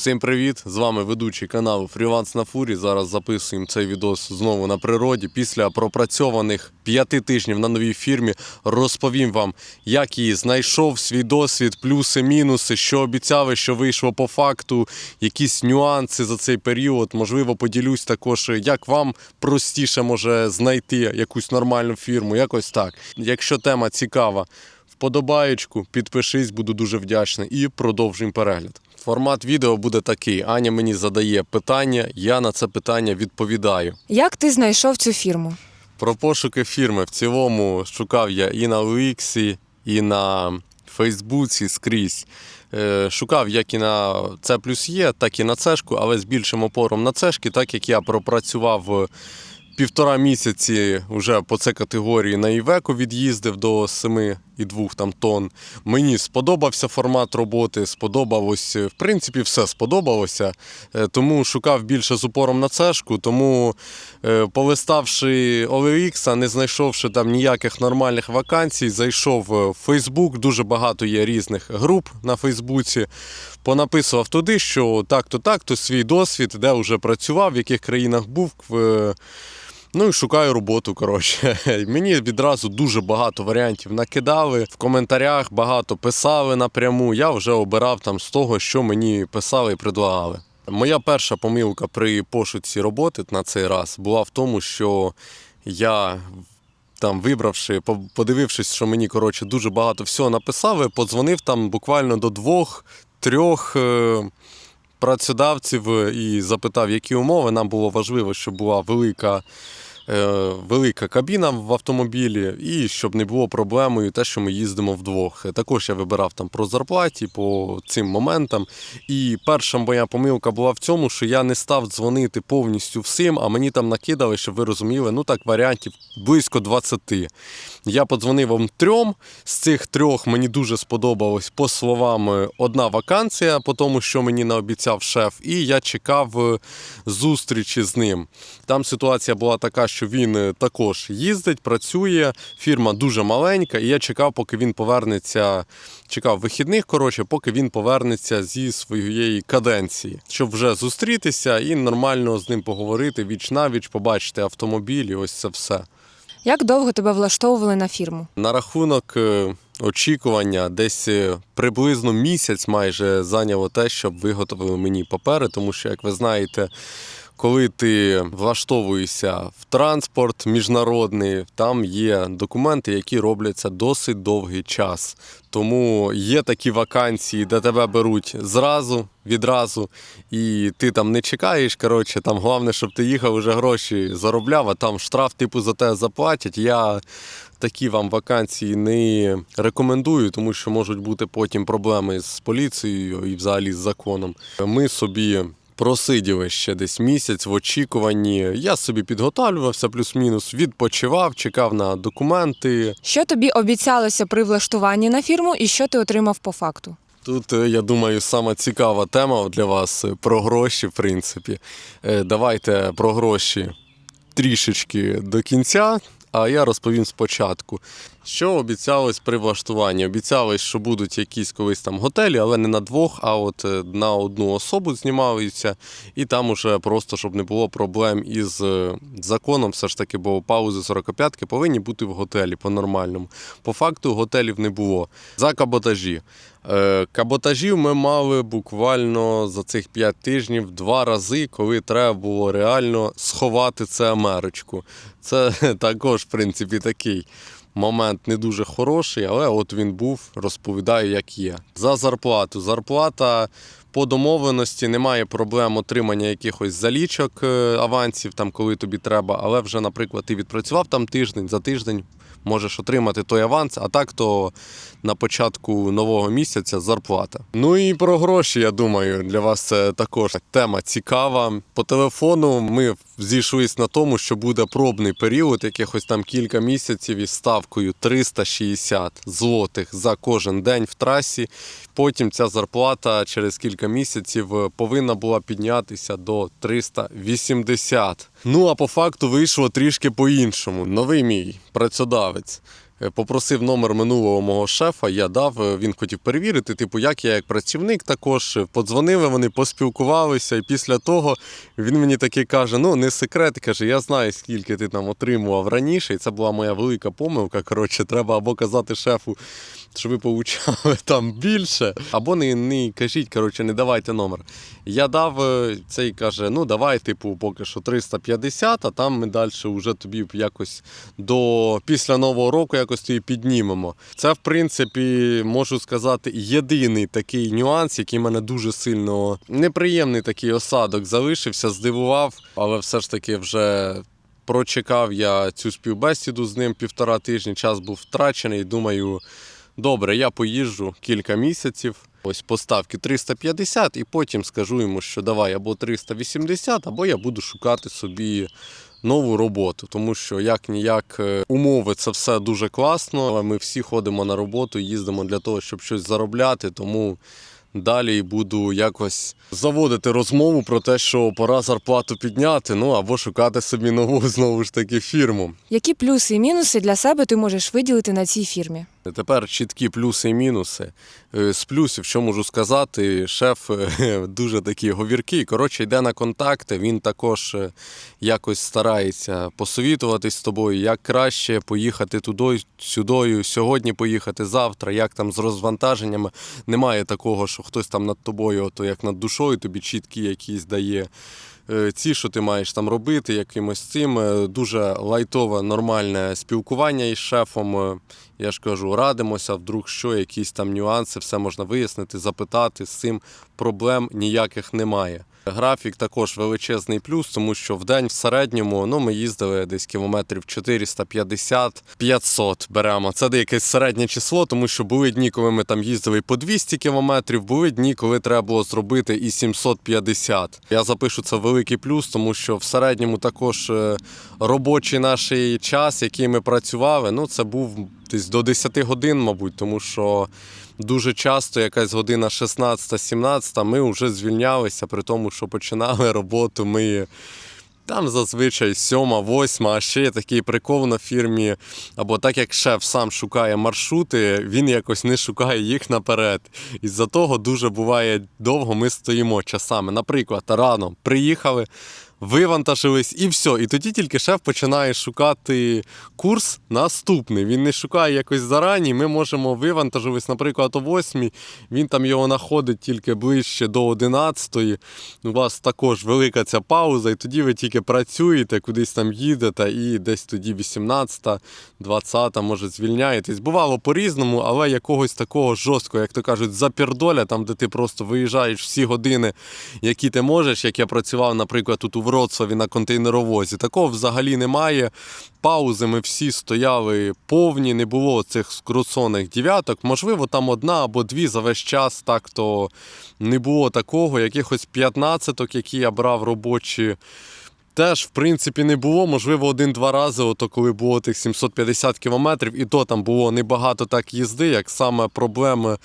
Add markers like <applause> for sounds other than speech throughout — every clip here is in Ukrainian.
Всім привіт! З вами ведучий каналу Фріланс на фурі. Зараз записуємо цей відос знову на природі. Після пропрацьованих п'яти тижнів на новій фірмі розповім вам, як її знайшов, свій досвід, плюси, мінуси, що обіцяли, що вийшло по факту, якісь нюанси за цей період. Можливо, поділюсь також, як вам простіше може знайти якусь нормальну фірму. Якось так. Якщо тема цікава, вподобаєчку, підпишись, буду дуже вдячний. І продовжуємо перегляд. Формат відео буде такий: Аня мені задає питання, я на це питання відповідаю. Як ти знайшов цю фірму? Про пошуки фірми в цілому шукав я і на OX, і на Фейсбуці скрізь. Е, Шукав як і на C плюс Є, так і на цешку, але з більшим опором на цешки, так як я пропрацював півтора місяці вже по це категорії на Івеку від'їздив до 7,2 там тонн. Мені сподобався формат роботи, сподобалось, в принципі, все сподобалося. Е, Тому шукав більше з упором на цешку. Тому, е, полиставши OLX, не знайшовши там ніяких нормальних вакансій, зайшов в Фейсбук. Дуже багато є різних груп на Фейсбуці. Понаписував туди, що так-то, так-то свій досвід, де вже працював, в яких країнах був. Ну і шукаю роботу. Коротше, <laughs> мені відразу дуже багато варіантів накидали в коментарях, багато писали напряму. Я вже обирав там з того, що мені писали і предлагали. Моя перша помилка при пошуці роботи на цей раз була в тому, що я. Там, вибравши, по- подивившись, що мені коротше дуже багато всього написали, подзвонив там буквально до двох-трьох е, працедавців е, і запитав, які умови. Нам було важливо, щоб була велика, велика кабіна в автомобілі, і щоб не було проблемою те, що ми їздимо вдвох. Е, Також я вибирав там про зарплаті по цим моментам. І перша моя помилка була в цьому, що я не став дзвонити повністю всім, а мені там накидали, щоб ви розуміли, ну так, варіантів близько 20. Я подзвонив вам трьом. З цих трьох мені дуже сподобалось, по словам, е, одна вакансія, по тому, що мені наобіцяв шеф, і я чекав е, зустрічі з ним. Там ситуація була така, що він е, також їздить, працює, фірма дуже маленька, і я чекав, поки він повернеться. Чекав вихідних, коротше, поки він повернеться зі своєї каденції, щоб вже зустрітися і нормально з ним поговорити віч навіч, побачити автомобіль, і ось це все. Як довго тебе влаштовували на фірму? На рахунок е, очікування, десь е, приблизно місяць майже зайняло те, щоб виготовили мені папери, тому що, як ви знаєте, коли ти влаштовуєшся в транспорт міжнародний, там є документи, які робляться досить довгий час. Тому є такі вакансії, де тебе беруть зразу, відразу, і ти там не чекаєш. Коротше, там головне, щоб ти їхав, вже гроші заробляв, а там штраф типу за те заплатять. Я такі вам вакансії не рекомендую, тому що можуть бути потім проблеми з поліцією і взагалі з законом. Ми собі. Просиділи ще десь місяць в очікуванні. Я собі підготовлювався, плюс-мінус, відпочивав, чекав на документи. Що тобі обіцялося при влаштуванні на фірму і що ти отримав по факту? Тут, е, я думаю, сама цікава тема для вас е, про гроші, в принципі. Е, Давайте про гроші трішечки до кінця, а я розповім спочатку. Що обіцялось при влаштуванні? Обіцялось, що будуть якісь колись там готелі, але не на двох, а от е, на одну особу знімаються, і там уже просто, щоб не було проблем із е, законом, все ж таки, бо паузи 45-ки повинні бути в готелі по-нормальному. По факту готелів не було. За каботажі. Е, Каботажів ми мали буквально за цих 5 тижнів два рази, коли треба було реально сховати це Америчку. Це <laughs> також, в принципі, такий момент не дуже хороший, але от він був, розповідаю, як є. За зарплату. Зарплата по домовленості немає проблем отримання якихось залічок е, авансів, там, коли тобі треба, але вже, наприклад, ти відпрацював там тиждень, за тиждень можеш отримати той аванс, а так то на початку нового місяця зарплата. Ну і про гроші, я думаю, для вас це також тема цікава. По телефону ми зійшлися на тому, що буде пробний період, якихось там кілька місяців із ставкою 360 злотих за кожен день в трасі. Потім ця зарплата через кілька місяців повинна була піднятися до 380. Ну а по факту вийшло трішки по-іншому. Новий мій працедавець Попросив номер минулого мого шефа, я дав. е, Він хотів перевірити, типу, як я як працівник також. Е, Подзвонили вони, поспілкувалися, і після того він мені таки каже: ну не секрет, каже, я знаю, скільки ти там отримував раніше, і це була моя велика помилка. Коротше, треба або казати шефу, що ви получали <laughs> там більше, або не, не кажіть, коротше, не давайте номер. Я дав е, цей каже: ну давай, типу, поки що 350, а там ми далі вже тобі якось до після нового року якось тобі піднімемо. Це, в принципі, можу сказати, єдиний такий нюанс, який мене дуже сильно неприємний такий осадок залишився, здивував, але все ж таки вже. Прочекав я цю співбесіду з ним півтора тижні, час був втрачений. Думаю, добре, я поїжджу кілька місяців. Ось поставки 350, і потім скажу йому, що давай або 380, або я буду шукати собі нову роботу. Тому що як ніяк е, умови це все дуже класно. Але ми всі ходимо на роботу, їздимо для того, щоб щось заробляти. Тому далі буду якось заводити розмову про те, що пора зарплату підняти, ну або шукати собі нову знову ж таки фірму. Які плюси і мінуси для себе ти можеш виділити на цій фірмі? Тепер чіткі плюси і мінуси. Е, З плюсів, що можу сказати, шеф е, <laughs> дуже такий говіркий. Коротше, йде на контакти. Він також е, якось старається посовітуватись з тобою, як краще поїхати туди, сюди, сьогодні поїхати, завтра, як там з розвантаженнями. Немає такого, що хтось там над тобою, ото як над душою, тобі чіткі якісь дає. Е, Ці, що ти маєш там робити, якимось цим Е, дуже лайтове, нормальне спілкування із шефом. Е, Я ж кажу, радимося, вдруг що, якісь там нюанси, все можна вияснити, запитати. З цим проблем ніяких немає. Графік також величезний плюс, тому що в день в середньому ну, ми їздили десь кілометрів 450-500 беремо. Це якесь середнє число, тому що були дні, коли ми там їздили по 200 кілометрів, були дні, коли треба було зробити і 750. Я запишу це великий плюс, тому що в середньому також е, робочий наш час, який ми працювали, ну це був десь до 10 годин, мабуть, тому що дуже часто якась година 16-17, ми вже звільнялися, при тому, що починали <laughs> роботу. Ми там зазвичай сьома, восьма, а ще є такий прикол на фірмі. Або так як шеф сам шукає маршрути, він якось не шукає їх наперед. Із-за того дуже буває довго ми стоїмо часами. Наприклад, рано приїхали, вивантажились і все. І тоді тільки шеф починає шукати курс наступний. Він не шукає якось зарані. Ми можемо вивантажились, наприклад, о 8, він там його знаходить тільки ближче до 11. У вас також велика ця пауза, і тоді ви тільки працюєте, кудись там їдете, і десь тоді 18, 20, може, звільняєтесь. Бувало по-різному, але якогось такого жорсткого, як то кажуть, запірдоля, там, де ти просто виїжджаєш всі години, які ти можеш, як я працював, наприклад, тут у Вроцлаві на контейнеровозі. Такого взагалі немає. Паузи ми всі стояли повні, не було цих скрусоних дев'яток. Можливо, там одна або дві за весь час, так то не було такого. Якихось 15, які я брав робочі. Теж, в принципі, не було. Можливо, один-два рази, ото коли було тих 750 кілометрів, і то там було небагато так їзди, як саме проблеми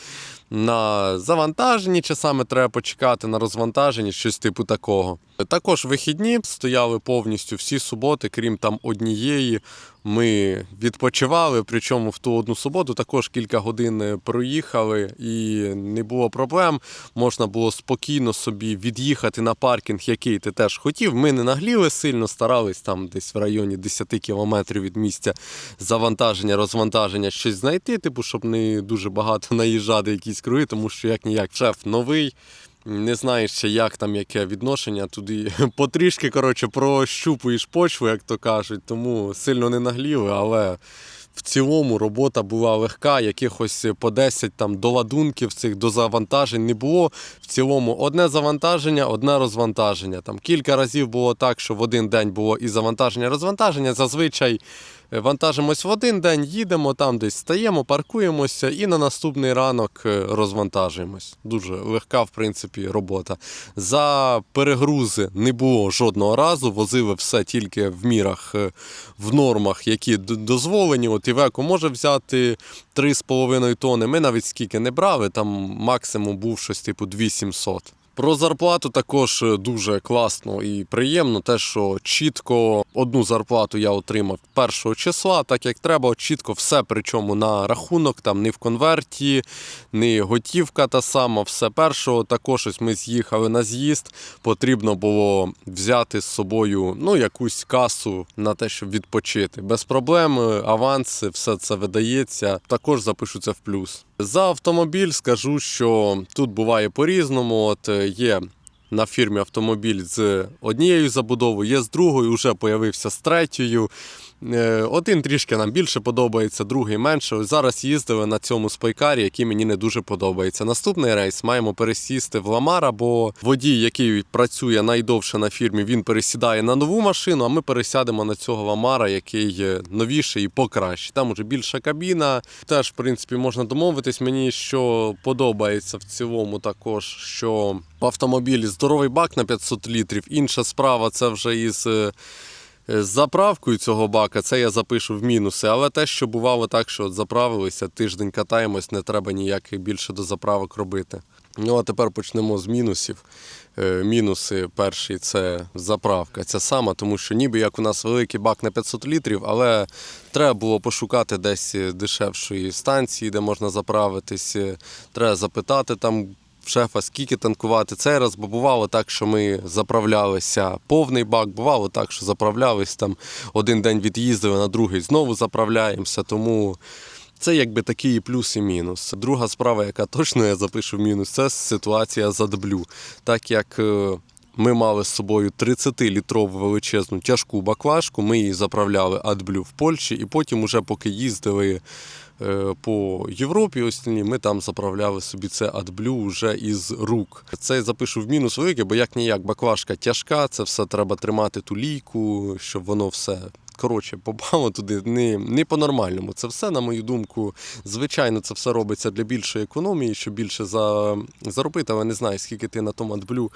на завантаженні, часами треба почекати на розвантаженні, щось типу такого. Також вихідні стояли повністю всі суботи, крім там однієї. Ми відпочивали, причому в ту одну суботу також кілька годин проїхали і не було проблем. Можна було спокійно собі від'їхати на паркінг, який ти теж хотів. Ми не нагліли сильно, старались там десь в районі 10 кілометрів від місця завантаження, розвантаження щось знайти, типу, щоб не дуже багато <laughs> наїжджати якісь круги, тому що як ніяк шеф новий. Не знаєш ще, як там яке відношення туди. <laughs> Потрішки, коротше, прощупуєш почву, як то кажуть, тому сильно не нагліли, але в цілому робота була легка, якихось по 10 там доладунків цих до завантажень не було. В цілому одне завантаження, одне розвантаження. Там кілька разів було так, що в один день було і завантаження, розвантаження. Зазвичай вантажимось в один день, їдемо там десь стаємо, паркуємося і на наступний ранок е, розвантажуємось. Дуже легка, в принципі, робота. За перегрузи не було жодного разу, возили все тільки в мірах, е, в нормах, які дозволені. От Івеко може взяти 3,5 тони. Ми навіть скільки не брали, там максимум був щось типу 2700. Про зарплату також е, дуже класно і приємно. Те, що чітко одну зарплату я отримав першого числа, так як треба, чітко все, причому на рахунок, там не в конверті, не готівка та сама, все першого. Також ось ми з'їхали на з'їзд. Потрібно було взяти з собою ну, якусь касу на те, щоб відпочити. Без проблем, е, аванси, все це видається. Також запишу це в плюс. За автомобіль скажу, що тут буває по-різному. От е, є на фірмі автомобіль з однією забудовою, є з другою, вже появився з третьою. Е, Один трішки нам більше подобається, другий менше. Ось зараз їздили на цьому спайкарі, який мені не дуже подобається. Наступний рейс маємо пересісти в Ламара, бо водій, який працює найдовше на фірмі, він пересідає на нову машину, а ми пересядемо на цього Ламара, який е, новіший і покраще. Там уже більша кабіна. Теж, в принципі, можна домовитись. Мені що подобається в цілому, також що в автомобілі здоровий бак на 500 літрів. Інша справа це вже із. Е, з заправкою цього бака це я запишу в мінуси, але те, що бувало так, що от заправилися, тиждень катаємось, не треба ніяких більше до заправок робити. Ну а тепер почнемо з мінусів. Е, Мінуси перший це заправка. Ця сама, тому що ніби як у нас великий бак на 500 літрів, але треба було пошукати десь дешевшої станції, де можна заправитись. Е, Треба запитати там в шефа, скільки танкувати цей раз, бо бувало так, що ми заправлялися повний бак, бувало так, що заправлялись там один день від'їздили, на другий знову заправляємося. Тому це якби такий і плюс і мінус. Друга справа, яка <laughs> точно я запишу в мінус, це ситуація за дублю. Так як е, ми мали з собою 30-літрову величезну тяжку баклажку, ми її заправляли адблю в Польщі, і потім, уже поки їздили е, по Європі, ось ми там заправляли собі це адблю вже із рук. Це я запишу в мінус великий, бо як ніяк баклажка тяжка, це все треба тримати ту лійку, щоб воно все. Коротше, попало туди не, не по-нормальному. Це все, на мою думку, звичайно, це все робиться для більшої економії, щоб більше за, заробити, але не знаю, скільки ти на тому адблю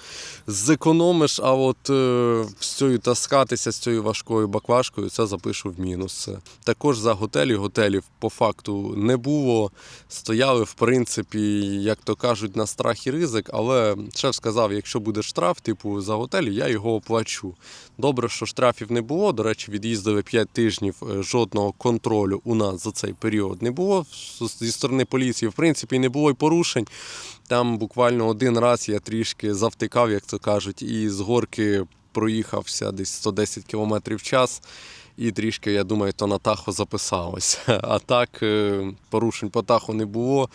зекономиш, а от е, з цією таскатися, з цією важкою баклажкою, це запишу в мінус. Також за готелі, готелів по факту не було. Стояли, в принципі, як то кажуть, на страх і ризик, але шеф сказав, якщо буде штраф, типу, за готель, я його оплачу. Добре, що штрафів не було. До речі, від'їздили 5 тижнів, е, жодного контролю у нас за цей період не було зі сторони поліції. В принципі, не було й порушень. Там буквально один раз я трішки завтикав, як то кажуть, і з горки проїхався десь 110 км в час. І трішки, я думаю, то на тахо записалось. <laughs> А так, е, порушень по таху не було,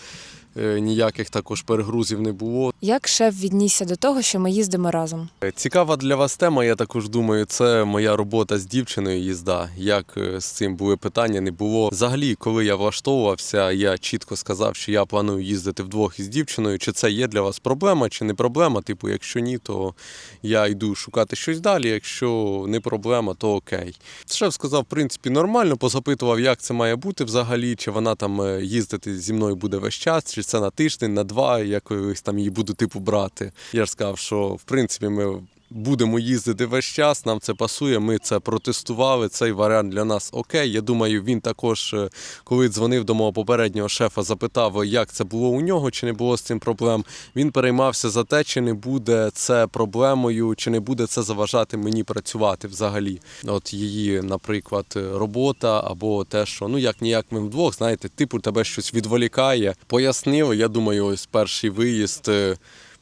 ніяких також перегрузів не було. Як шеф віднісся до того, що ми їздимо разом? Е, Цікава для вас тема, я також думаю, це моя робота з дівчиною їзда. Як е, з цим були питання, не було. Взагалі, коли я влаштовувався, я чітко сказав, що я планую їздити вдвох із дівчиною. Чи це є для вас проблема, чи не проблема? Типу, якщо ні, то я йду шукати щось далі. Якщо не проблема, то окей. Шеф сказав, в принципі, нормально, позапитував, як це має бути взагалі, чи вона там е, їздити зі мною буде весь час, чи це на тиждень, на два, якось там її буду типу брати. Я ж сказав, що в принципі ми. Будемо їздити весь час, нам це пасує. Ми це протестували. Цей варіант для нас окей. Я думаю, він також, е, коли дзвонив до мого попереднього шефа, запитав, як це було у нього, чи не було з цим проблем. Він переймався за те, чи не буде це проблемою, чи не буде це заважати мені працювати взагалі. От її, наприклад, робота або те, що ну як ніяк ми вдвох, знаєте, типу тебе щось відволікає. Пояснили. Я думаю, ось перший виїзд.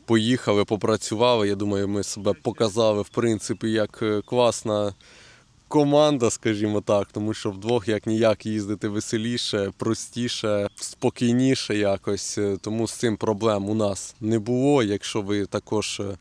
Поїхали, попрацювали. Я думаю, ми себе показали в принципі як е, класна команда, скажімо так, тому що вдвох як ніяк їздити веселіше, простіше, спокійніше якось. Е, Тому з цим проблем у нас не було. Якщо ви також е,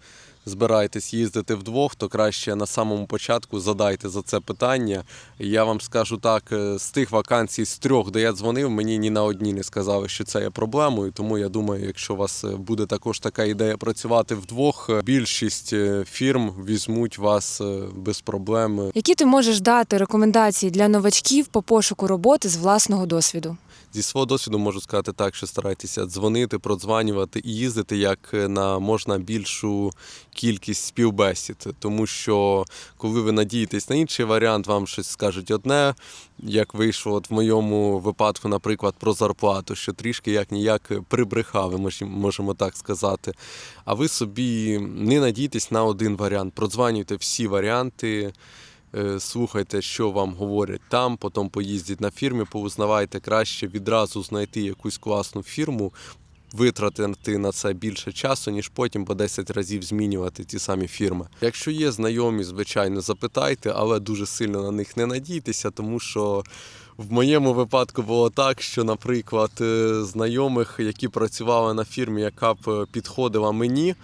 збираєтесь їздити вдвох, то краще на самому початку задайте за це питання. Я вам скажу так: е, з тих вакансій з трьох, де я дзвонив, мені ні на одній не сказали, що це є проблемою. Тому я думаю, якщо у вас е, буде також така ідея працювати вдвох, е, більшість фірм візьмуть вас без проблем. Які ти можеш дати рекомендації для новачків по пошуку роботи з власного досвіду? Зі свого досвіду можу сказати так, що старайтеся дзвонити, продзванювати і їздити як на можна більшу кількість співбесід, тому що коли ви надієтесь на інший варіант, вам щось скажуть одне, як вийшло от в моєму випадку, наприклад, про зарплату, що трішки як ніяк прибрехали, можемо так сказати. А ви собі не надійтесь на один варіант. Продзванюйте всі варіанти. Е, Слухайте, що вам говорять там, потім поїздіть на фірмі, поузнавайте краще відразу знайти якусь класну фірму, витратити на це більше часу, ніж потім по 10 разів змінювати ті самі фірми. Якщо є знайомі, звичайно, запитайте, але дуже сильно на них не надійтеся, тому що в моєму випадку було так, що, наприклад, е, знайомих, які працювали на фірмі, яка б е, підходила мені,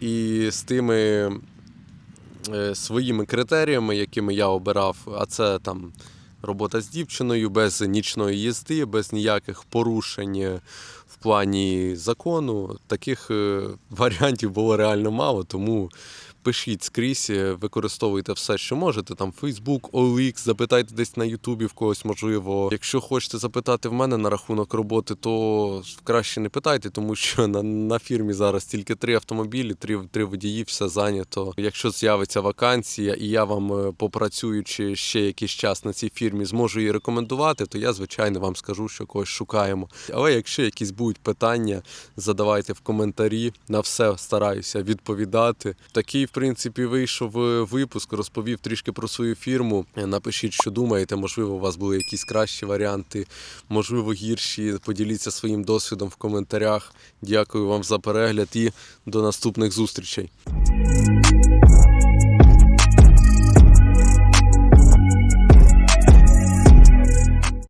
і з тими своїми критеріями, якими я обирав, а це там робота з дівчиною без нічної їзди, без ніяких порушень е, в плані закону. Таких е, <laughs> варіантів було реально мало, тому. Пишіть скрізь, е, використовуйте все, що можете. Там Facebook, OLX, запитайте десь на Ютубі в когось, можливо. Якщо хочете запитати в мене на рахунок роботи, то краще не питайте, тому що <laughs> на, на фірмі зараз тільки три автомобілі, три, три водії, все зайнято. Якщо з'явиться вакансія, і я вам, е, попрацюючи ще якийсь час на цій фірмі, зможу її рекомендувати, то я, звичайно, вам скажу, що когось шукаємо. Але якщо якісь будуть питання, задавайте в коментарі. На все стараюся відповідати. Такий, в принципі, вийшов е, випуск, розповів трішки про свою фірму. Е, Напишіть, що думаєте. Можливо, у вас були якісь кращі варіанти, можливо, гірші. Поділіться своїм досвідом в коментарях. Дякую вам за перегляд і до наступних зустрічей.